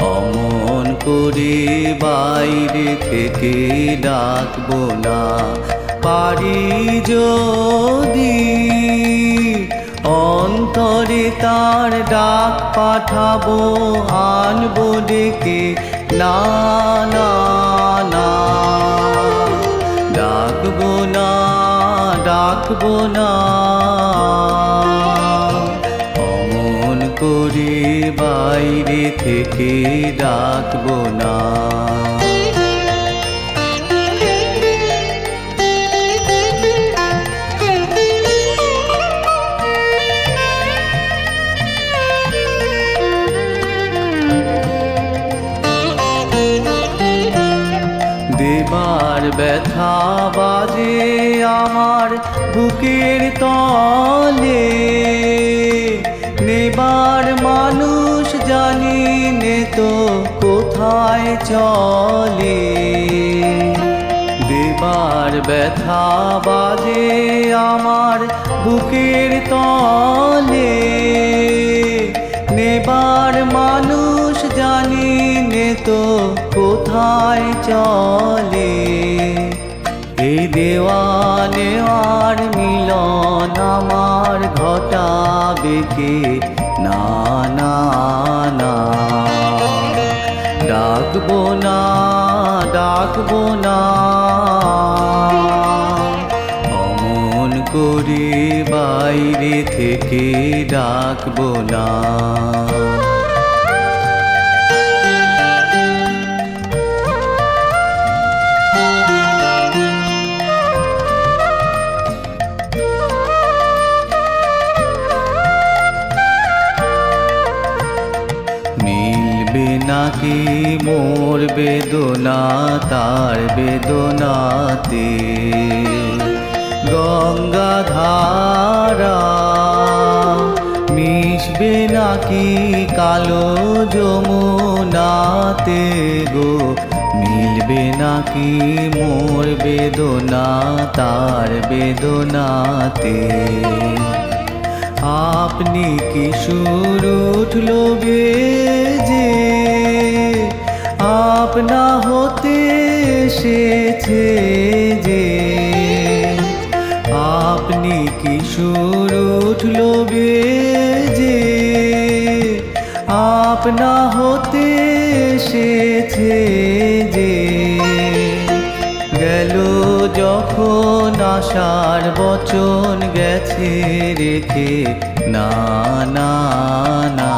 অমন করে বাইরে থেকে ডাকব না। পারি যদি অন্তরে তার ডাক পাঠাবো, আনব ডেকে। না না না, ডাকব না। করে বাইরে থেকে ডাকবো না। দেবার ব্যথা বাজে আমার বুকের তলে। নেবার মানুষ জানি নে তো কোথায় চলে। দেবার ব্যথা বাজে আমার বুকের তলে। নেবার মানুষ জানি নে তো কোথায় চলে। এই দেওয়া নেওয়ার মিলন আমার ঘটাবে কে? না না না। ডাকবো না ডাকবো না। অমন করে বাইরে থেকে ডাকবো না। নাকি মোর বেদনা, তার বেদনাতে? গঙ্গা ধারা মিশবে নাকি কালো যমুনাতে গো? মিলবে নাকি মোর বেদনা, তার বেদনাতে? আপনি কি সুর উঠল যে আপনা হতে এসেছে যে। আপনি কি সুর উঠল যে আপনা হতে এসেছে আশার বচন গেছে রেখে। না না না।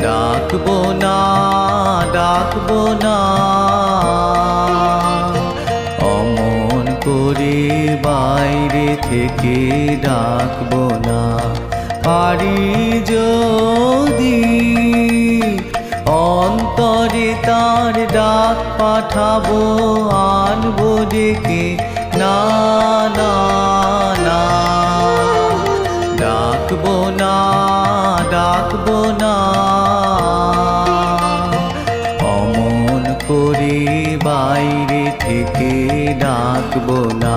ডাকবো না ডাকবো না। অমন করে বাইরে থেকে ডাকবো না। পারি যদি অন্তরে তার ডাক পাঠাবো, আনব ডেকে না না না। ডাকবো না ডাকবো না। অমন করে বাইরে থেকে ডাকবো না।